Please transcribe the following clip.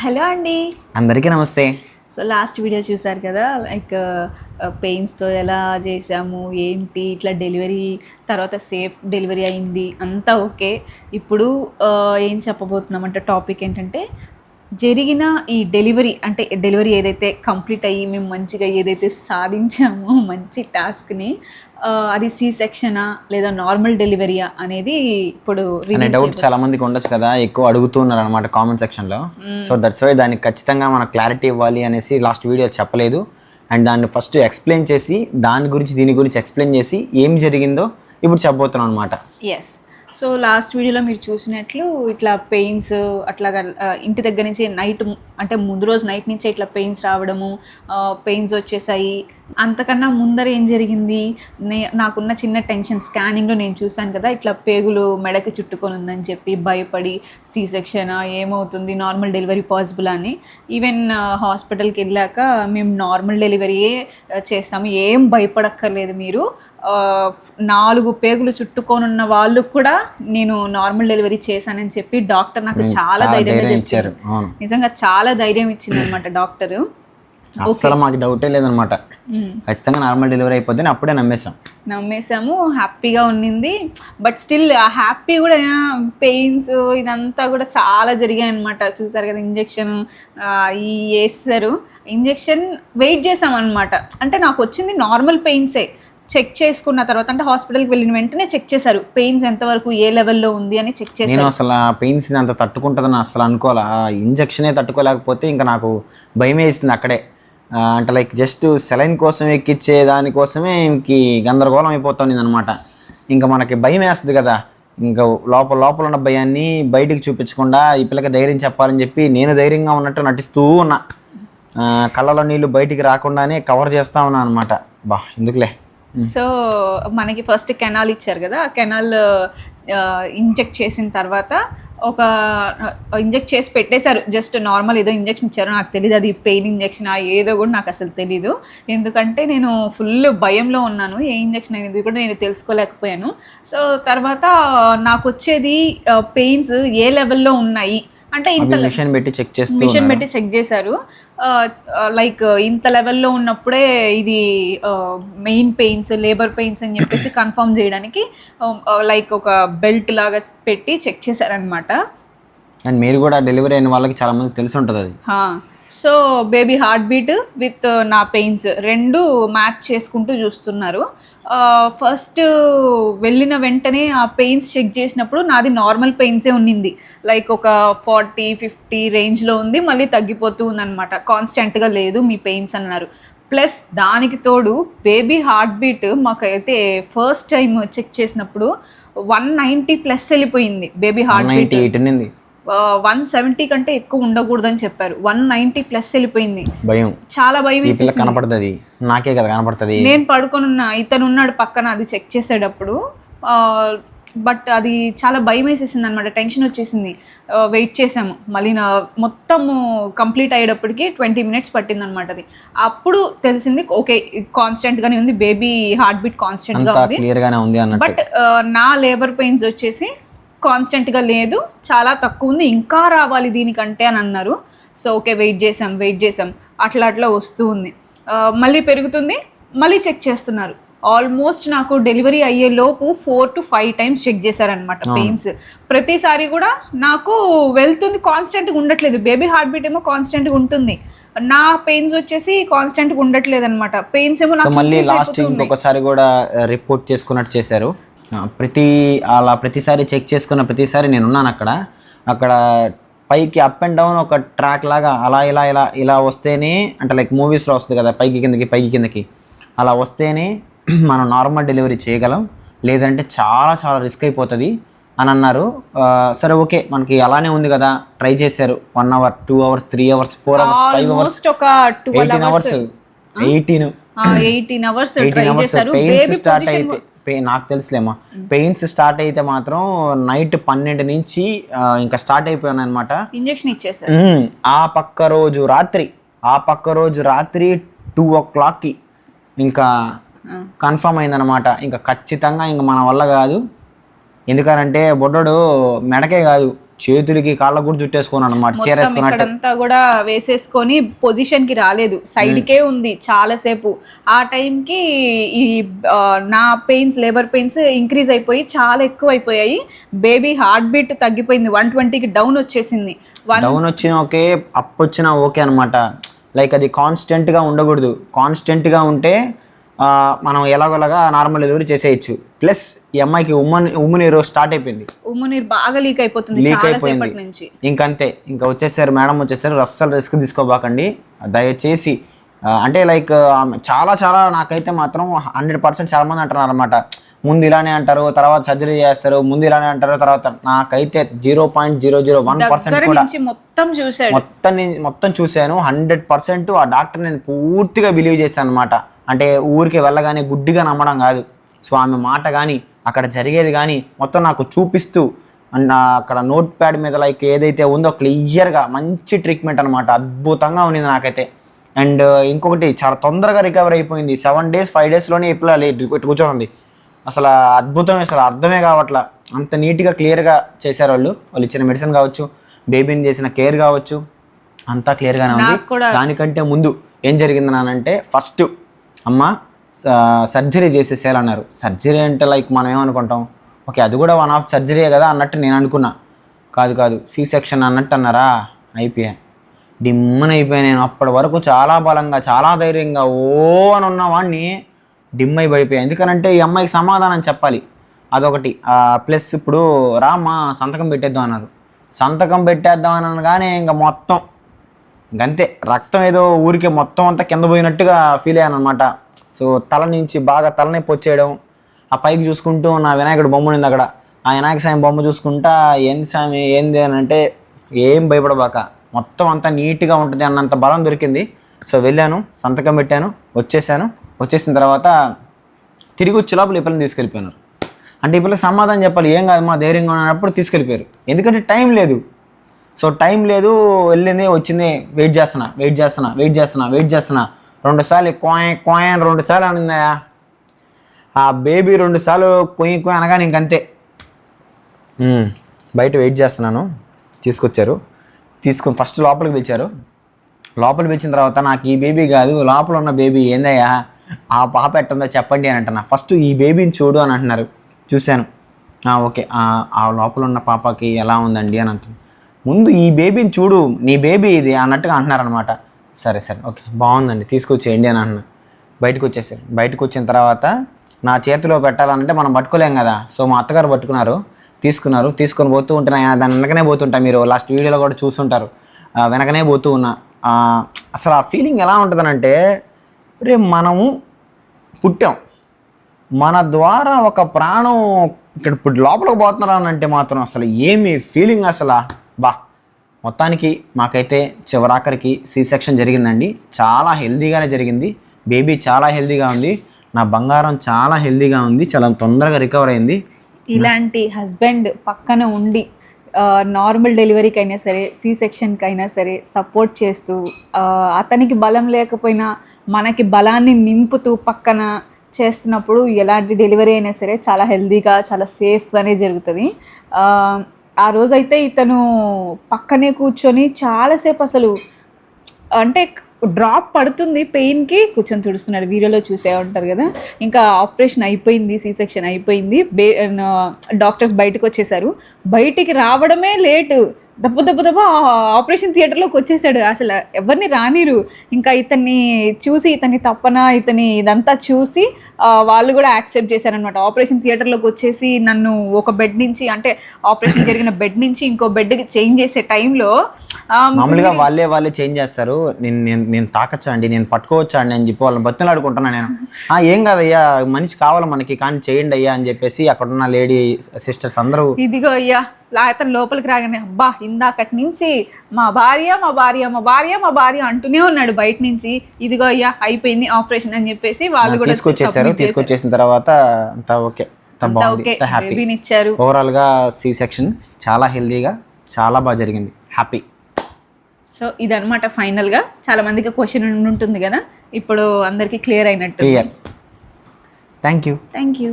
Hello అండి. అందరికీ నమస్తే. సో లాస్ట్ వీడియో చూసారు కదా లైక్ పెయిన్స్తో ఎలా చేసాము ఏంటి ఇట్లా డెలివరీ తర్వాత సేఫ్ డెలివరీ అయింది అంతా ఓకే. ఇప్పుడు ఏం చెప్పబోతున్నామంటే టాపిక్ ఏంటంటే జరిగిన ఈ డెలివరీ అంటే డెలివరీ ఏదైతే కంప్లీట్ అయ్యి మేము మంచిగా ఏదైతే సాధించామో మంచి టాస్క్ని అది సి సెక్షనా లేదా నార్మల్ డెలివరీయా అనేది ఇప్పుడు డౌట్ చాలా మందికి ఉండొచ్చు కదా ఎక్కువ అడుగుతున్నారు అనమాట కామెంట్ సెక్షన్లో సో దట్స్ వై దానికి ఖచ్చితంగా మనకు క్లారిటీ ఇవ్వాలి అనేసి లాస్ట్ వీడియో చెప్పలేదు. అండ్ దాన్ని ఫస్ట్ ఎక్స్ప్లెయిన్ చేసి దాని గురించి దీని గురించి ఎక్స్ప్లెయిన్ చేసి ఏం జరిగిందో ఇప్పుడు చెప్పబోతున్నాం అనమాట ఎస్ సో లాస్ట్ వీడియోలో మీరు చూసినట్లు ఇట్లా పెయిన్స్ అట్లాగా ఇంటి దగ్గర నుంచి నైట్ అంటే ముందు రోజు నైట్ నుంచే ఇట్లా పెయిన్స్ రావడము పెయిన్స్ వచ్చేసాయి. అంతకన్నా ముందర ఏం జరిగింది? నే నాకున్న చిన్న టెన్షన్ స్కానింగ్లో నేను చూశాను కదా ఇట్లా పేగులు మెడకి చుట్టుకొని ఉందని చెప్పి భయపడి సీ సెక్షన్ ఏమవుతుంది? నార్మల్ డెలివరీ పాసిబుల్ అని. ఈవెన్ హాస్పిటల్కి వెళ్ళాక మేము నార్మల్ డెలివరీయే చేస్తాము. ఏం భయపడక్కర్లేదు మీరు. నాలుగు పేగులు చుట్టుకొని ఉన్న వాళ్ళు కూడా నేను నార్మల్ డెలివరీ చేశానని చెప్పి డాక్టర్ నాకు చాలా ధైర్యంగా ధైర్యం చెప్పారు. నిజంగా చాలా ధైర్యం ఇచ్చింది అనమాట డాక్టర్. అస్సలు మాకు డౌటే లేదనమాట ఖచ్చితంగా నార్మల్ డెలివరీ అయిపోతే అప్పుడే నమ్మేసాం నమ్మేసాము హ్యాపీగా ఉన్నింది. బట్ స్టిల్ ఆ హ్యాపీ కూడా పెయిన్స్ ఇదంతా కూడా చాలా జరిగాయి అనమాట చూసారు కదా ఇంజెక్షన్ ఈ వేస్తారు ఇంజెక్షన్ వెయిట్ చేసాం అనమాట అంటే నాకు వచ్చింది నార్మల్ పెయిన్సే. చెక్ చేసుకున్న తర్వాత అంటే హాస్పిటల్కి వెళ్ళిన వెంటనే చెక్ చేశారు. పెయిన్స్ ఎంతవరకు ఏ లెవెల్లో ఉంది అని చెక్ చేశారు. నేను అసలు ఆ పెయిన్స్ అంత తట్టుకుంటుందని అసలు అనుకోలే ఆ ఇంజక్షనే తట్టుకోలేకపోతే ఇంకా నాకు భయం వేసింది అక్కడే. ఆ, అంటే లైక్ జస్ట్ సెలైన్ కోసం ఎక్కిచ్చే దానికోసమే ఇంకి గందరగోళం అయిపోతుంది అనమాట ఇంకా మనకి భయం వేస్తుంది కదా. ఇంకా లోపల లోపల ఉన్న భయాన్ని బయటికి చూపించకుండా ఈ పిల్లకి ధైర్యం చెప్పాలని చెప్పి నేను ధైర్యంగా ఉన్నట్టు నటిస్తూ ఉన్నా. ఆ, కళ్ళలో నీళ్ళు బయటికి రాకుండానే కవర్ చేస్తా ఉన్నా అనమాట బా ఎందుకులే? సో మనకి ఫస్ట్ కెనాల్ ఇచ్చారు కదా ఆ కెనాల్ ఇంజెక్ట్ చేసిన తర్వాత ఒక ఇంజెక్ట్ చేసి పెట్టేశారు. జస్ట్ నార్మల్ ఏదో ఇంజెక్షన్ ఇచ్చారు నాకు తెలియదు అది పెయిన్ ఇంజెక్షన్ ఏదో కూడా నాకు అసలు తెలీదు. ఎందుకంటే నేను ఫుల్ భయంలో ఉన్నాను. ఏ ఇంజెక్షన్ అనేది కూడా నేను తెలుసుకోలేకపోయాను. సో తర్వాత నాకు వచ్చేది పెయిన్స్ ఏ లెవెల్లో ఉన్నాయి? అంటే ఇంత మిషన్ పెట్టి చెక్ చేస్తూ మిషన్ పెట్టి చెక్ చేశారు. లైక్ ఇంత లెవెల్లో ఉన్నప్పుడే ఇది మెయిన్ పెయిన్స్ లేబర్ పెయిన్స్ అని చెప్పేసి కన్ఫర్మ్ చేయడానికి లైక్ ఒక బెల్ట్ లాగా పెట్టి చెక్ చేశారనమాట అండ్ మీరు కూడా డెలివరీ అయిన వాళ్ళకి చాలా మందికి తెలిసి ఉంటుంది అది. So baby heart beat with నా పెయిన్స్ రెండు మ్యాచ్ చేసుకుంటూ చూస్తున్నారు. ఫస్ట్ వెళ్ళిన వెంటనే ఆ పెయిన్స్ చెక్ చేసినప్పుడు నాది నార్మల్ పెయిన్సే ఉన్నింది. లైక్ ఒక ఫార్టీ ఫిఫ్టీ రేంజ్లో ఉంది మళ్ళీ తగ్గిపోతూ ఉందన్నమాట. కాన్స్టెంట్గా లేదు మీ పెయిన్స్ అన్నారు. ప్లస్ దానికి తోడు బేబీ హార్ట్ బీట్ మాకైతే ఫస్ట్ టైం చెక్ చేసినప్పుడు వన్ నైంటీ ప్లస్ వెళ్ళిపోయింది baby heart beat one seventy కంటే ఎక్కువ ఉండకూడదని చెప్పారు. వన్ నైంటీ ప్లస్ వెళ్ళిపోయింది. భయం. చాలా భయం పిల్ల. కనపడుతుంది. నాకే కదా కనపడుతుంది. నేను పడుకొని ఉన్న ఇతను ఉన్నాడు పక్కన అది చెక్ చేసేటప్పుడు. బట్ అది చాలా భయం వేసేసింది అనమాట టెన్షన్ వచ్చేసింది. వెయిట్ చేసాము. మళ్ళీ నా మొత్తము కంప్లీట్ అయ్యేటప్పటికి ట్వంటీ మినిట్స్ పట్టింది అనమాట అది. అప్పుడు తెలిసింది ఓకే కాన్స్టెంట్గానే ఉంది. బేబీ హార్ట్ బీట్ కాన్స్టెంట్గా ఉంది. బట్ నా లేబర్ పెయిన్స్ వచ్చేసి కాన్స్టెంట్గా లేదు చాలా తక్కువ ఉంది ఇంకా రావాలి దీనికంటే అని అన్నారు. సో ఓకే వెయిట్ చేసాం వెయిట్ చేసాం అట్లా అట్లా వస్తూ ఉంది. మళ్ళీ పెరుగుతుంది మళ్ళీ చెక్ చేస్తున్నారు. ఆల్మోస్ట్ నాకు డెలివరీ అయ్యే లోపు four to five times check చేశారనమాట పెయిన్స్. ప్రతిసారి కూడా నాకు వెళ్తుంది కాన్స్టెంట్గా ఉండట్లేదు. బేబీ హార్ట్ బీట్ ఏమో కాన్స్టెంట్గా ఉంటుంది. నా పెయిన్స్ వచ్చేసి కాన్స్టెంట్గా ఉండట్లేదు అనమాట పెయిన్స్ ఏమో నాకు మళ్ళీ లాస్ట్. ఇంకొకసారి కూడా రిపోర్ట్ చేసుకున్నట్టు చేశారు. ప్రతి అలా ప్రతిసారి చెక్ చేసుకున్న ప్రతిసారి నేను ఉన్నాను అక్కడ. అక్కడ పైకి అప్ అండ్ డౌన్ ఒక ట్రాక్ లాగా అలా ఇలా ఇలా ఇలా వస్తేనే అంటే లైక్ మూవీస్లో వస్తుంది కదా పైకి కిందకి పైకి కిందకి. అలా వస్తేనే మనం నార్మల్ డెలివరీ చేయగలం. లేదంటే చాలా చాలా రిస్క్ అయిపోతుంది అని అన్నారు. సరే ఓకే మనకి అలానే ఉంది కదా ట్రై చేశారు. One hour two hours three hours four hours five hours eighteen hours eighteen eighteen hours eighteen hours pains start అయితే. పెయిన్ నాకు తెలుసులేమా పెయిన్స్ స్టార్ట్ అయితే మాత్రం నైట్ పన్నెండు నుంచి ఇంకా స్టార్ట్ అయిపోయాను అనమాట ఇంజెక్షన్ ఇచ్చేసారు ఆ పక్క రోజు రాత్రి ఆ పక్క రోజు రాత్రి టూ ఓ క్లాక్కి ఇంకా కన్ఫర్మ్ అయిందనమాట ఇంకా ఖచ్చితంగా ఇంకా మన వల్ల కాదు. ఎందుకనంటే బొడ్డోడు మెడకే కాదు. చేతులకి కాళ్ళకు కూడా చుట్టేసుకున్నాను అనమాట చీర మొత్తం వేసుకున్నట్టు ఇక్కడంతా కూడా వేసేసుకొని పొజిషన్కి రాలేదు. సైడ్ కే ఉంది చాలాసేపు. ఆ టైంకి ఈ నా పెయిన్స్ లేబర్ పెయిన్స్ ఇంక్రీజ్ అయిపోయి చాలా ఎక్కువ అయిపోయాయి బేబీ హార్ట్ బీట్ తగ్గిపోయింది వన్ ట్వంటీకి డౌన్ వచ్చేసింది డౌన్ వచ్చిన ఓకే అప్ వచ్చినా ఓకే అనమాట లైక్ అది కాన్స్టెంట్గా ఉండకూడదు. కాన్స్టెంట్గా ఉంటే ఆ, మనం ఎలాగోలాగా నార్మల్ డెలివరీ చేసేయచ్చు. ప్లస్ ఈ అమ్మాయికి ఉమ్మన్ ఉమ్మనీరు స్టార్ట్ అయిపోయింది. ఉమ్మునీరు బాగా లీక్ అయిపోతుంది లీక్ చాలా అయిపోయింది. సేపటి నుంచి. ఇంకంతే ఇంకా వచ్చేసారు మేడం వచ్చేసారు అస్సలు రిస్క్ తీసుకోబాకండి. దయచేసి ఆ, అంటే లైక్ ఆమె చాలా చాలా నాకైతే మాత్రం హండ్రెడ్ పర్సెంట్ చాలా మంది అంటున్నారు అనమాట ముందు ఇలానే అంటారు తర్వాత సర్జరీ చేస్తారు ముందు ఇలానే అంటారు తర్వాత నాకైతే zero point zero zero one percent దగ్గర కూడా నుంచి మొత్తం చూసాడు మొత్తం నేను మొత్తం చూశాను. హండ్రెడ్ పర్సెంట్ ఆ డాక్టర్ నేను పూర్తిగా బిలీవ్ చేశాను అనమాట అంటే ఊరికి వెళ్ళగానే గుడ్డిగా నమ్మడం కాదు. సో ఆమె మాట కానీ అక్కడ జరిగేది కానీ మొత్తం నాకు చూపిస్తూ అండ్ అక్కడ నోట్ ప్యాడ్ మీద లైక్ ఏదైతే ఉందో క్లియర్గా మంచి ట్రీట్మెంట్ అనమాట అద్భుతంగా ఉంది నాకైతే. అండ్ ఇంకొకటి చాలా తొందరగా రికవర్ అయిపోయింది. సెవెన్ డేస్ ఫైవ్ డేస్లోనే ఇప్పుడు కూర్చొని అసలు అద్భుతం అసలు అర్థమే కావట్లా. అంత నీట్గా క్లియర్గా చేశారు వాళ్ళు. వాళ్ళు ఇచ్చిన మెడిసిన్ కావచ్చు బేబీని చేసిన కేర్ కావచ్చు అంతా క్లియర్గానే ఉంది. దానికంటే ముందు ఏం జరిగింది నానంటే ఫస్ట్ అమ్మ సర్జరీ చేసేసేయాలన్నారు సర్జరీ అంటే లైక్ మనం ఏమనుకుంటాం? ఓకే అది కూడా వన్ ఆఫ్ సర్జరీయే కదా అన్నట్టు నేను అనుకున్నా. కాదు కాదు సి సెక్షన్ అన్నట్టు అన్నారా? అయిపోయా. డిమ్మని అయిపోయా నేను. అప్పటి వరకు చాలా బలంగా చాలా ధైర్యంగా ఓ అని ఉన్న వాడిని డిమ్ అయి పడిపోయా. ఎందుకనంటే ఈ అమ్మాయికి సమాధానం చెప్పాలి. అదొకటి. ప్లస్ ఇప్పుడు రామ్మా సంతకం పెట్టేద్దాం అన్నారు. సంతకం పెట్టేద్దాం అని అనగానే ఇంకా మొత్తం ఇంకంతే రక్తం ఏదో ఊరికే మొత్తం అంతా కింద పోయినట్టుగా ఫీల్ అయ్యాను అనమాట సో తల నుంచి బాగా తలనొప్పి వచ్చేయడం ఆ పైకి చూసుకుంటూ నా వినాయకుడు బొమ్మ ఉంది అక్కడ. ఆ వినాయక స్వామి బొమ్మ చూసుకుంటా ఏంది స్వామి ఏంది? అని అంటే ఏం భయపడబాక. మొత్తం అంతా నీట్గా ఉంటుంది అన్నంత బలం దొరికింది. సో వెళ్ళాను సంతకం పెట్టాను వచ్చేసాను. వచ్చేసిన తర్వాత తిరిగి వచ్చే లోపల ఈ పిల్లని తీసుకెళ్ళిపోయినారు. అంటే ఈ పిల్లకి సమాధానం చెప్పాలి. ఏం కాదు మా ధైర్యంగా ఉన్నప్పుడు తీసుకెళ్ళిపోయారు. ఎందుకంటే టైం లేదు. సో టైం లేదు వెళ్ళింది వచ్చింది వెయిట్ చేస్తున్నా వెయిట్ చేస్తున్నా వెయిట్ చేస్తున్నా వెయిట్ చేస్తున్నా. రెండు సార్లు కోయ కోయ అని రెండు సార్లు అనిందయా ఆ బేబీ రెండు సార్లు కొయ్యి కొయ్యి అనగానే ఇంకంతే. బయట వెయిట్ చేస్తున్నాను. తీసుకొచ్చారు. తీసుకొని ఫస్ట్ లోపలికి పిలిచారు. లోపలికి పిలిచిన తర్వాత నాకు ఈ బేబీ కాదు లోపల ఉన్న బేబీ ఏందయ్యా? ఆ పాప ఎట్టుందో చెప్పండి అని అంటున్నా. ఫస్ట్ ఈ బేబీని చూడు అని అంటున్నారు. చూశాను. ఓకే. ఆ లోపల ఉన్న పాపకి ఎలా ఉందండి అని అంటున్నాను ముందు ఈ బేబీని చూడు నీ బేబీ ఇది అన్నట్టుగా అంటున్నారనమాట సరే సరే ఓకే బాగుందండి తీసుకొచ్చేయండి అని అన్న బయటకు వచ్చేసారు బయటకు వచ్చిన తర్వాత నా చేతిలో పెట్టాలంటే మనం పట్టుకోలేం కదా. సో మా అత్తగారు పట్టుకున్నారు తీసుకున్నారు తీసుకొని పోతూ ఉంటే దాని వెనకనే పోతుంటా మీరు లాస్ట్ వీడియోలో కూడా చూస్తుంటారు వెనకనే పోతూ ఉన్నా. అసలు ఆ ఫీలింగ్ ఎలా ఉంటుందనంటే రే మనము పుట్టాం. మన ద్వారా ఒక ప్రాణం ఇక్కడ ఇప్పుడు లోపలికి పోతున్నారు అని అంటే మాత్రం అసలు ఏమి ఫీలింగ్ అసలు? బా మొత్తానికి మాకైతే చివరాఖరికి సీ సెక్షన్ జరిగిందండి. చాలా హెల్దీగానే జరిగింది. బేబీ చాలా హెల్దీగా ఉంది. నా బంగారం చాలా హెల్దీగా ఉంది. చాలా తొందరగా రికవర్ అయింది. ఇలాంటి హస్బెండ్ పక్కన ఉండి నార్మల్ డెలివరీకి అయినా సరే సి సెక్షన్కి అయినా సరే సపోర్ట్ చేస్తూ అతనికి బలం లేకపోయినా మనకి బలాన్ని నింపుతూ పక్కన చేస్తున్నప్పుడు ఎలాంటి డెలివరీ అయినా సరే చాలా హెల్దీగా చాలా సేఫ్గానే జరుగుతుంది. ఆ, రోజైతే ఇతను పక్కనే కూర్చొని చాలాసేపు అసలు అంటే డ్రాప్ పడుతుంది పెయిన్కి కూర్చొని తుడుస్తున్నాడు వీడియోలో చూసే ఉంటారు కదా. ఇంకా ఆపరేషన్ అయిపోయింది సి సెక్షన్ అయిపోయింది. బే డాక్టర్స్ బయటకు వచ్చేసారు. బయటికి రావడమే లేటు. దప్ప దప్ప దప్ప ఆపరేషన్ థియేటర్లోకి వచ్చేసాడు. అసలు ఎవరిని రానిరు. ఇంకా ఇతన్ని చూసి ఇతని తప్పన ఇతని ఇదంతా చూసి వాళ్ళు కూడా యాక్సెప్ట్ చేశారనమాట ఆపరేషన్ థియేటర్లోకి వచ్చేసి నన్ను ఒక బెడ్ నుంచి అంటే ఆపరేషన్ జరిగిన బెడ్ నుంచి ఇంకో బెడ్కి చేంజ్ చేసే టైంలో మామూలుగా వాళ్ళే వాళ్ళే చేంజ్ చేస్తారు. నేను నేను నేను తాకచ్చా అండి నేను పట్టుకోవచ్చా అండి అని చెప్పి వాళ్ళని బతులు ఆడుకుంటున్నా నేను. "ఆ, ఏం కాదయ్యా మనిషి కావాలి మనకి కానీ చేయండి అయ్యా అని చెప్పేసి అక్కడ ఉన్న లేడీ సిస్టర్స్ అందరూ ఇదిగో అయ్యా అతను లోపలికి రాగానే అబ్బా ఇందాకటి నుంచి మా భార్య మా భార్య మా భార్య మా భార్య అంటూనే ఉన్నాడు బయట నుంచి. ఇదిగో అయ్యా అయిపోయింది ఆపరేషన్ అని చెప్పేసి వాళ్ళు కూడా తీసుకొచ్చేసారు తీసుకొచ్చేసిన తర్వాత అంతా ఓకే. బేబీని ఇచ్చారు. ఓవరాల్గా సి సెక్షన్ చాలా హెల్దీగా చాలా బాగా జరిగింది. హ్యాపీ సో ఇదనమాట ఫైనల్గా చాలా మందికి క్వశ్చన్ ఉంటుంది కదా. ఇప్పుడు అందరికి క్లియర్ అయినట్టు clear. Thank you thank you